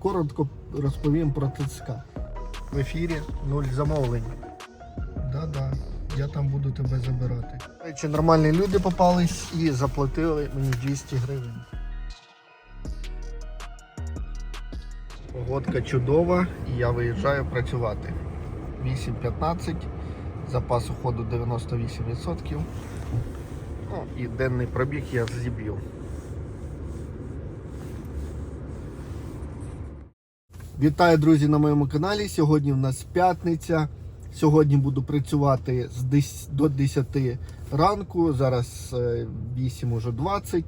Коротко розповім про ТЦК. В ефірі нуль замовлень. Да-да, я там буду тебе забирати. Речі, нормальні люди попались і заплатили мені 200 гривень. Погодка чудова і я виїжджаю працювати. 8.15, запас уходу 98%. Ну і денний пробіг я зіб'ю. Вітаю, друзі, на моєму каналі. Сьогодні в нас п'ятниця. Сьогодні буду працювати з 10 до 10 ранку. Зараз е, 8 уже 20.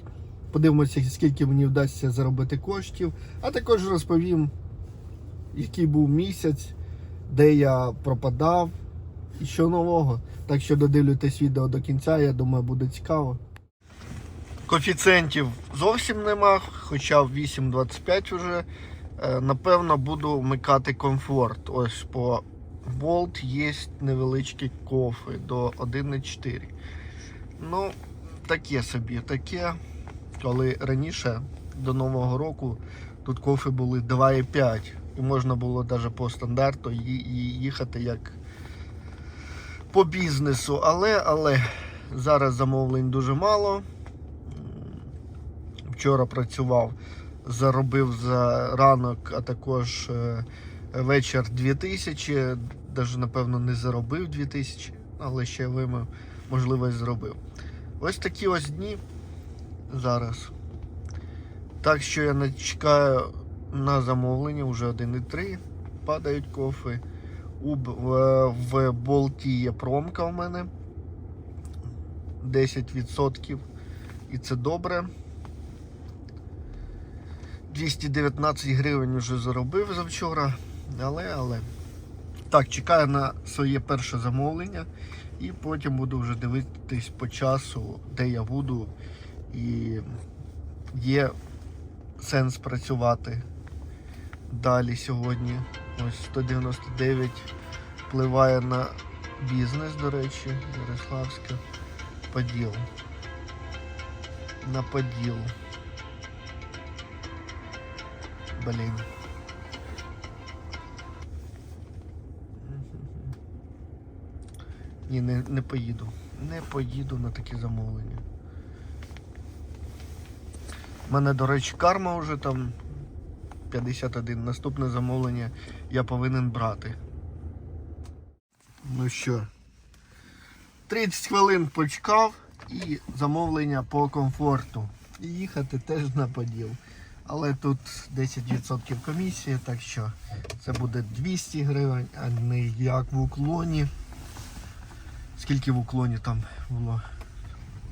Подивимося, скільки мені вдасться заробити коштів. А також розповім, який був місяць, де я пропадав і що нового. Так що додивлюйтесь відео до кінця, я думаю, буде цікаво. Коефіцієнтів зовсім нема, хоча в 8.25 вже. Е, Напевно, буду вмикати комфорт. Ось по Bolt є невеличкі кофи до 1,4. Ну, таке собі, таке. Коли раніше до Нового року тут кофи були 2,5. І можна було навіть по стандарту їхати як по бізнесу. Але, але зараз замовлень дуже мало. Вчора працював заробив за ранок, а також е, вечір 2000. Навіть, напевно, не заробив 2000, але ще вимив можливість зробив. Ось такі ось дні зараз. Так що я не чекаю на замовлення, вже 1,3 падають кофи. У, в, в болті є промка в мене 10%. І це добре. 219 гривень вже заробив завчора. Але, але. Так, чекаю на своє перше замовлення. І потім буду вже дивитись по часу, де я буду. І є сенс працювати далі сьогодні. Ось 199 впливає на бізнес, до речі, Ярославська. Поділ. На поділ. Блін. Ні, не, не поїду. Не поїду на такі замовлення. У мене, до речі, карма вже там 51. Наступне замовлення я повинен брати. Ну що, 30 хвилин почекав і замовлення по комфорту. І їхати теж на поділ. Але тут 10% комісії, так що це буде 200 гривень, а не як в уклоні. Скільки в уклоні там було?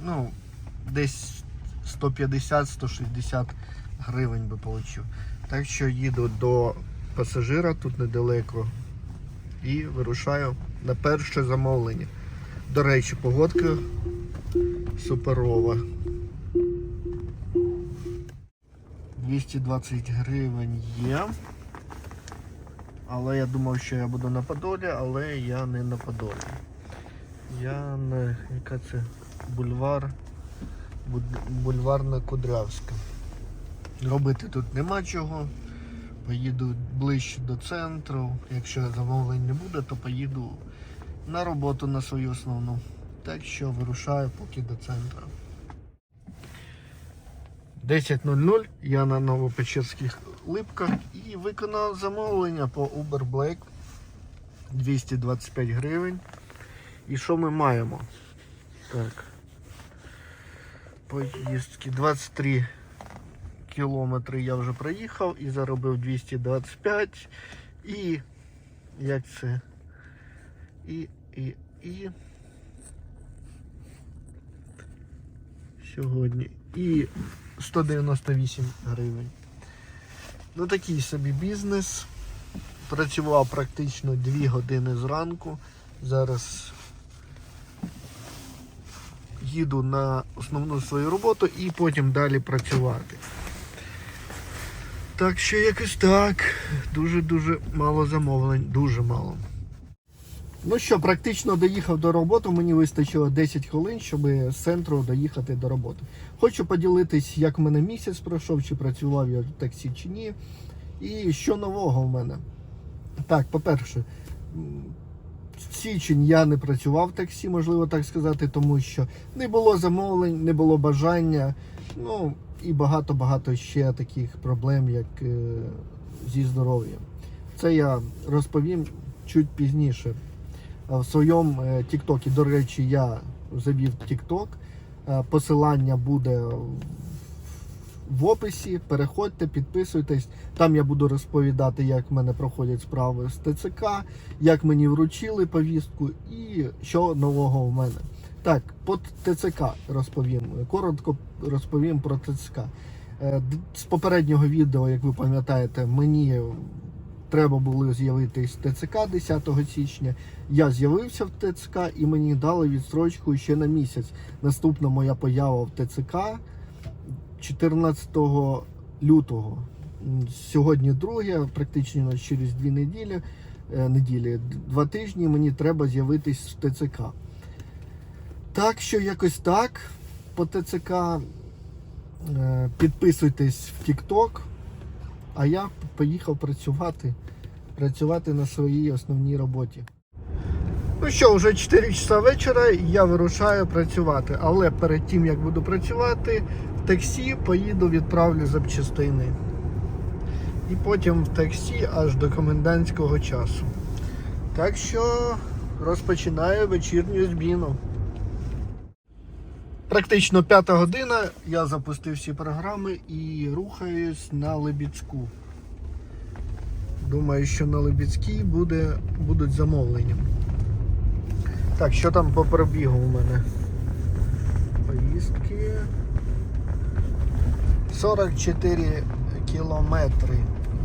Ну, десь 150-160 гривень би отримав. Так що їду до пасажира тут недалеко і вирушаю на перше замовлення. До речі, погодка суперова. 220 гривень є. Але я думав, що я буду на Подолі, але я не на Подолі. Я на яка це бульвар. Бульварна Кудрявська. Робити тут нема чого. Поїду ближче до центру. Якщо замовлень не буде, то поїду на роботу на свою основну. Так що вирушаю поки до центру. 10.00 я на Новопечерських липках і виконав замовлення по Uber Black 225 гривень. І що ми маємо? Так. Поїздки 23 кілометри я вже проїхав і заробив 225. І як це? І, і, і. Сьогодні. І 198 гривень. Ну такий собі бізнес. Працював практично 2 години зранку. Зараз їду на основну свою роботу і потім далі працювати. Так що якось так. Дуже-дуже мало замовлень, дуже мало. Ну що, практично доїхав до роботи, мені вистачило 10 хвилин, щоб з центру доїхати до роботи. Хочу поділитись, як в мене місяць пройшов, чи працював я в таксі чи ні. І що нового в мене? Так, по-перше, січень я не працював в таксі, можливо так сказати, тому що не було замовлень, не було бажання. Ну і багато-багато ще таких проблем, як е, зі здоров'ям. Це я розповім чуть пізніше. А В своєму е, Тіктокі, до речі, я завів Тікток. Е, Посилання буде в описі. Переходьте, підписуйтесь. Там я буду розповідати, як в мене проходять справи з ТЦК, як мені вручили повістку і що нового в мене. Так, по ТЦК розповім. Коротко розповім про ТЦК. Е, З попереднього відео, як ви пам'ятаєте, мені треба було з'явитись в ТЦК 10 січня. Я з'явився в ТЦК і мені дали відстрочку ще на місяць. Наступна моя поява в ТЦК 14 лютого. Сьогодні друге, практично через дві неділі, е, неділі, два тижні мені треба з'явитись в ТЦК. Так що якось так. По ТЦК е, підписуйтесь в TikTok, а я поїхав працювати, працювати на своїй основній роботі. Ну що, вже 4 часа вечора, і я вирушаю працювати. Але перед тим як буду працювати, в таксі поїду, відправлю запчастини. І потім в таксі аж до комендантського часу. Так що розпочинаю вечірню зміну. Практично п'ята година, я запустив всі програми і рухаюсь на Лебідську. Думаю, що на Лебідській буде, будуть замовлення. Так, що там по пробігу у мене? Поїздки. 44 кілометри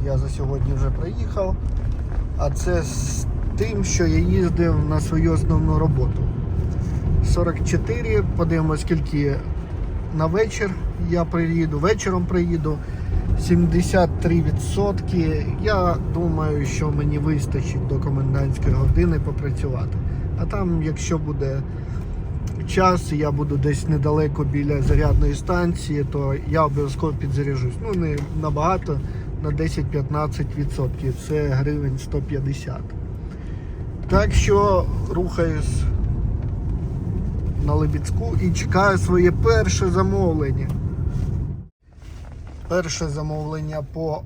я за сьогодні вже проїхав. А це з тим, що я їздив на свою основну роботу. 44, подивимось, скільки на вечір я приїду. Вечором приїду. 73%. Я думаю, що мені вистачить до комендантської години попрацювати. А там, якщо буде час, і я буду десь недалеко біля зарядної станції, то я обов'язково підзаряжусь. Ну, не набагато, на 10-15%. Це гривень 150. Так що рухаюсь на Лебідську і чекаю своє перше замовлення. Перше замовлення по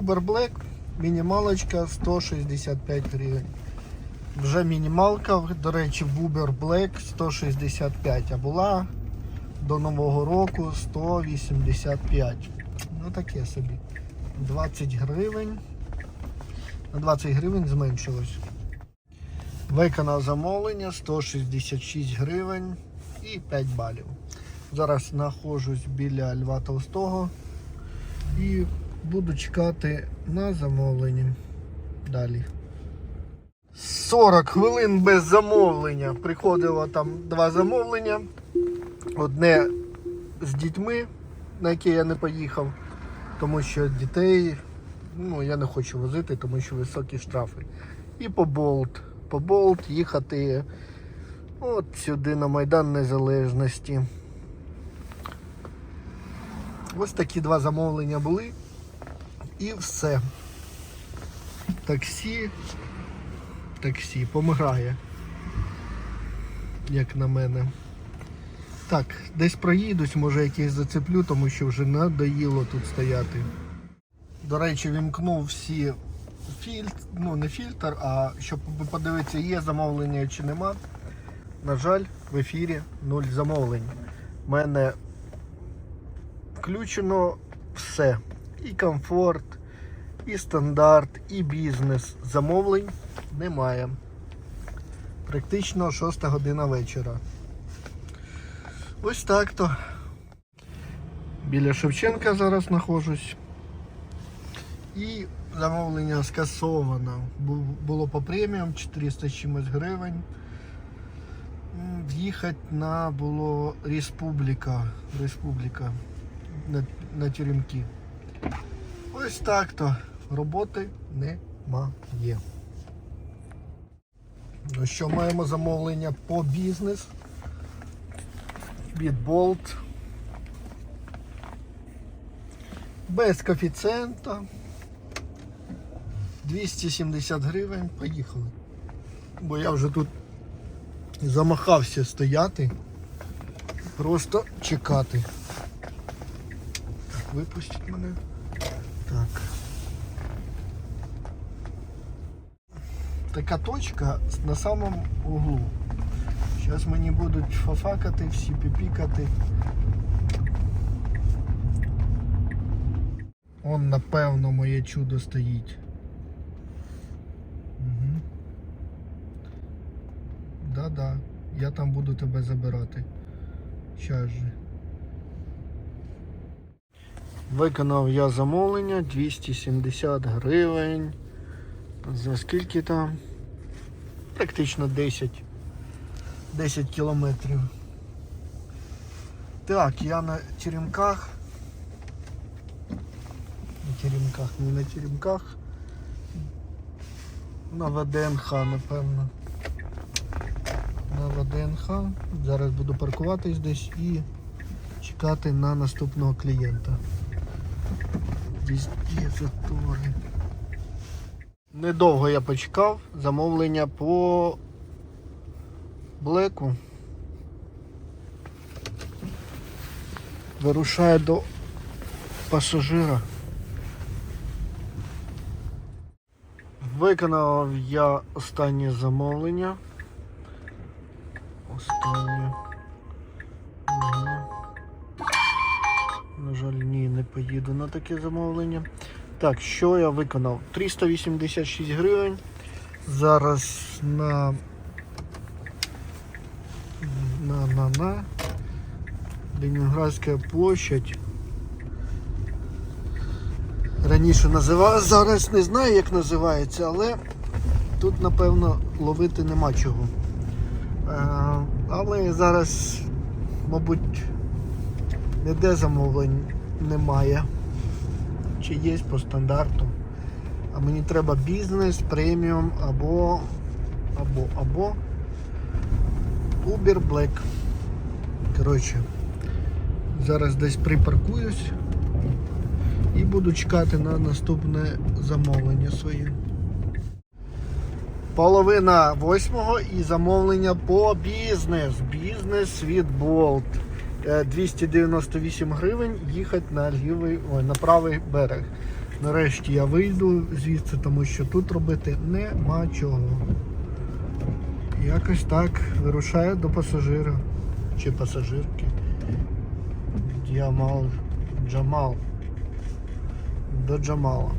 Uber Black. Мінімалочка 165 гривень. Вже мінімалка, до речі, в Uber Black 165, а була до Нового року 185. Ну таке собі. 20 гривень. На 20 гривень зменшилось. Виконав замовлення 166 гривень і 5 балів. Зараз знаходжусь біля Льва Толстого і буду чекати на замовлення. Далі. 40 хвилин без замовлення. Приходило там два замовлення. Одне з дітьми, на яке я не поїхав, тому що дітей ну, я не хочу возити, тому що високі штрафи. І по болт. По болт їхати от сюди на Майдан Незалежності. Ось такі два замовлення були. І все. Таксі. Таксі помирає. Як на мене. Так, десь проїдусь, може якийсь зацеплю, тому що вже надоїло тут стояти. До речі, вімкнув всі фільтр, ну не фільтр, а щоб подивитися, є замовлення чи нема. На жаль, в ефірі нуль замовлень. У мене включено все. І комфорт, і стандарт, і бізнес. Замовлень немає. Практично 6 година вечора. Ось так то. Біля Шевченка зараз знаходжусь. І замовлення скасовано. Було по преміум 400 чимось гривень. В'їхати на було Республіка. Республіка на, на тюрімки. Ось так то. Роботи немає. Ну що, маємо замовлення по бізнес від Bolt. Без коефіцієнта. 270 гривень, поїхали. Бо я вже тут замахався стояти, просто чекати. Так, випустіть мене. Так. Така точка на самому углу. Зараз мені будуть фафакати, всі піпікати. Он, напевно, моє чудо стоїть. Угу. Да-да, там буду тебе забирати. Щас же. Виконав я замовлення 270 гривень. За скільки там? Практично 10. 10 кілометрів. Так, я на теремках. На теремках, не на теремках. На ВДНХ, напевно. На ВДНХ. Зараз буду паркуватись десь і чекати на наступного клієнта. Везде затори. Недовго я почекав. Замовлення по блеку. Вирушає до пасажира. Виконав я останнє замовлення. Останнє. На жаль, ні, не поїду на таке замовлення. Так, що я виконав? 386 гривень. Зараз на на на на Ленінградська площадь. Раніше називала, зараз не знаю як називається, але тут напевно ловити нема чого. Е, але зараз, мабуть, ніде замовлень немає. Чи є по стандарту. А мені треба бізнес, преміум або або або Uber Black. Коротше, зараз десь припаркуюсь і буду чекати на наступне замовлення своє. Половина восьмого і замовлення по бізнес. Бізнес від Bolt. Е, 298 гривень їхати на лівий, ой, на правий берег. Нарешті я вийду звідси, тому що тут робити нема чого. Якось так вирушаю до пасажира чи пасажирки. Діамал Джамал. До Джамала.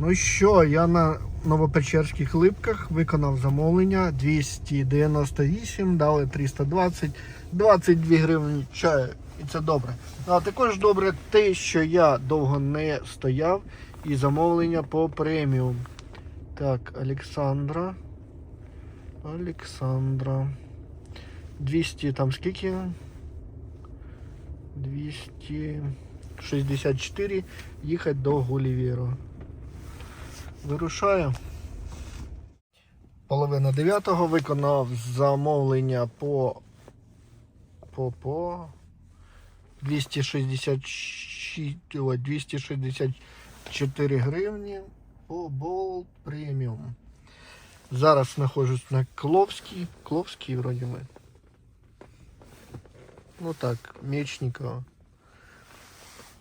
Ну що, я на Новопечерських липках виконав замовлення 298, дали 320, 22 гривні чаю. І це добре. А також добре те, що я довго не стояв і замовлення по преміум. Так, Олександра. Олександра. 200 там скільки? 264. Їхати до Гулівєру. Вирушаю. Половина дев'ятого виконав замовлення по по по 266, 264 гривні по Bolt Premium. Зараз знаходжусь на Кловській. Кловській вроді ми. Ну так, Мечникова.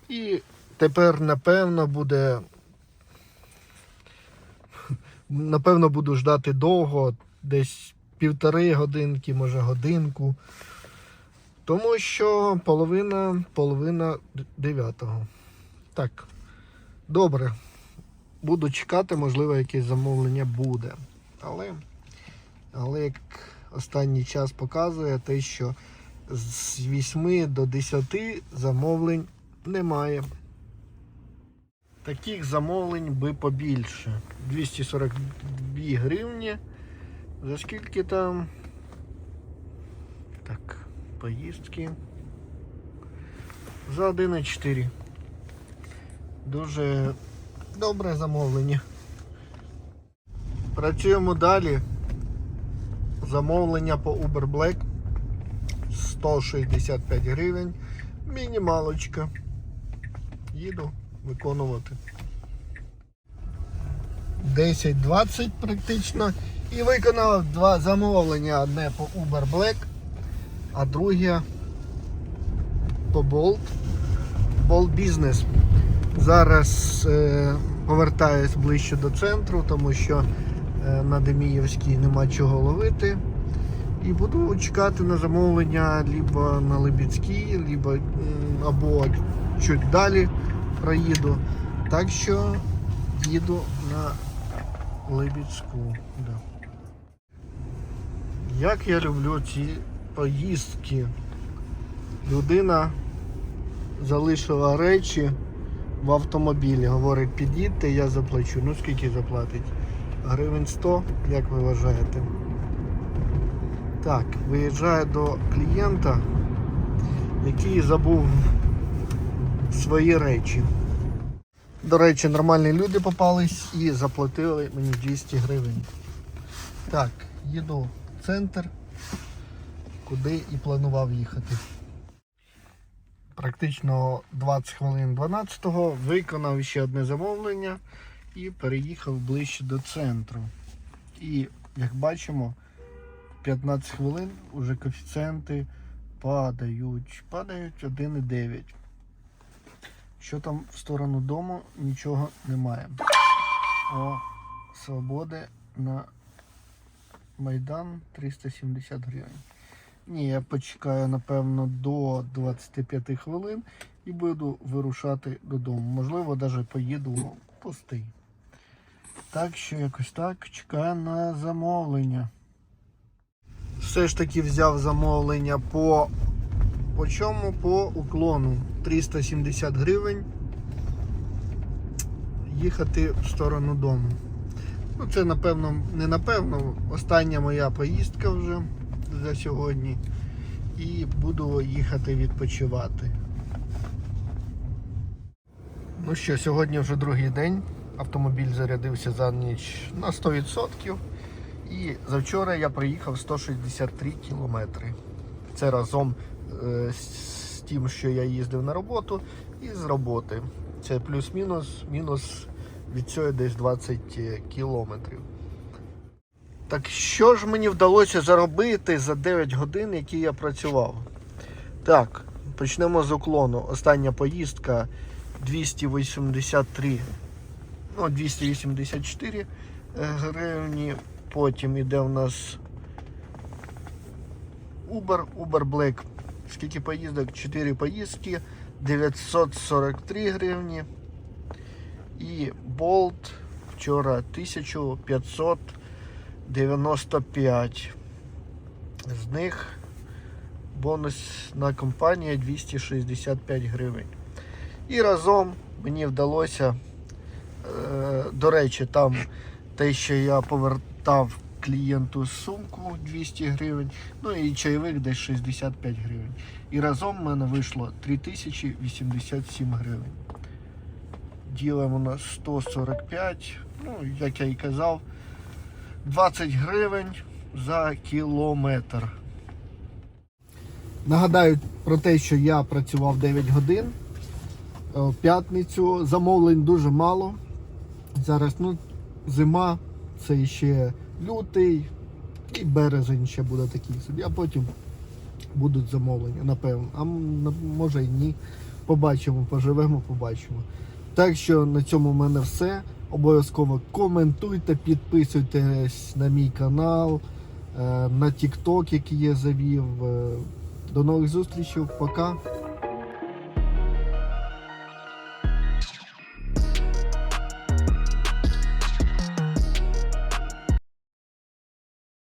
І тепер, напевно, буде напевно, буду ждати довго, десь півтори годинки, може годинку. Тому що половина, половина дев'ятого. Так, добре. Буду чекати, можливо, якесь замовлення буде. Але, але як останній час показує, те, що з 8 до 10 замовлень немає. Таких замовлень би побільше. 242 гривні. За скільки там? Так, поїздки. За 1,4. Дуже добре замовлення. Працюємо далі. Замовлення по Uber Black 165 гривень. Мінімалочка. Їду виконувати. 10-20 практично. І виконав два замовлення. Одне по Uber Black, а друге по Bolt. Bolt Business. Зараз е, повертаюсь ближче до центру, тому що е, на Деміївській нема чого ловити. І буду чекати на замовлення либо на Либідській, либо, або чуть далі проїду. Так що їду на Либідську. Да. Як я люблю ці поїздки. Людина залишила речі в автомобілі. Говорить, під'їдьте, я заплачу. Ну скільки заплатить? Гривень 100, як ви вважаєте? Так, виїжджаю до клієнта, який забув свої речі. До речі, нормальні люди попались і заплатили мені 200 гривень. Так, їду в центр, куди і планував їхати. Практично 20 хвилин 12-го виконав ще одне замовлення і переїхав ближче до центру. І як бачимо, 15 хвилин уже коефіцієнти падають. Падають 1,9. Що там в сторону дому, нічого немає. О, свободи на Майдан 370 гривень. Ні, я почекаю, напевно, до 25 хвилин і буду вирушати додому. Можливо, навіть поїду пустий. Так що якось так чекаю на замовлення. Все ж таки взяв замовлення по, по чому? По уклону 370 гривень. Їхати в сторону дому. Ну, це напевно, не напевно, остання моя поїздка вже за сьогодні. І буду їхати відпочивати. Ну що, сьогодні вже другий день. Автомобіль зарядився за ніч на 100%. І завчора я проїхав 163 кілометри. Це разом з тим, що я їздив на роботу, і з роботи. Це плюс-мінус, мінус від цього десь 20 кілометрів. Так що ж мені вдалося заробити за 9 годин, які я працював? Так, почнемо з уклону. Остання поїздка 283, ну, 284 гривні. Потім іде у нас Uber, Uber Black. Скільки поїздок? 4 поїздки, 943 гривні. І Bolt вчора 1595. З них бонусна компанія 265 гривень. І разом мені вдалося, е, до речі, там те, що я повертав клієнту сумку 200 гривень, ну і чайовик десь 65 гривень. І разом в мене вийшло 3087 гривень. Ділимо на 145, ну, як я і казав, 20 гривень за кілометр. Нагадаю про те, що я працював 9 годин е, в п'ятницю. Замовлень дуже мало. Зараз ну, зима, це ще лютий і березень ще буде такий собі, а потім будуть замовлення, напевно. А може і ні. Побачимо, поживемо, побачимо. Так що на цьому в мене все. Обов'язково коментуйте, підписуйтесь на мій канал, е, на TikTok, який я завів. Е, До нових зустрічей. Пока.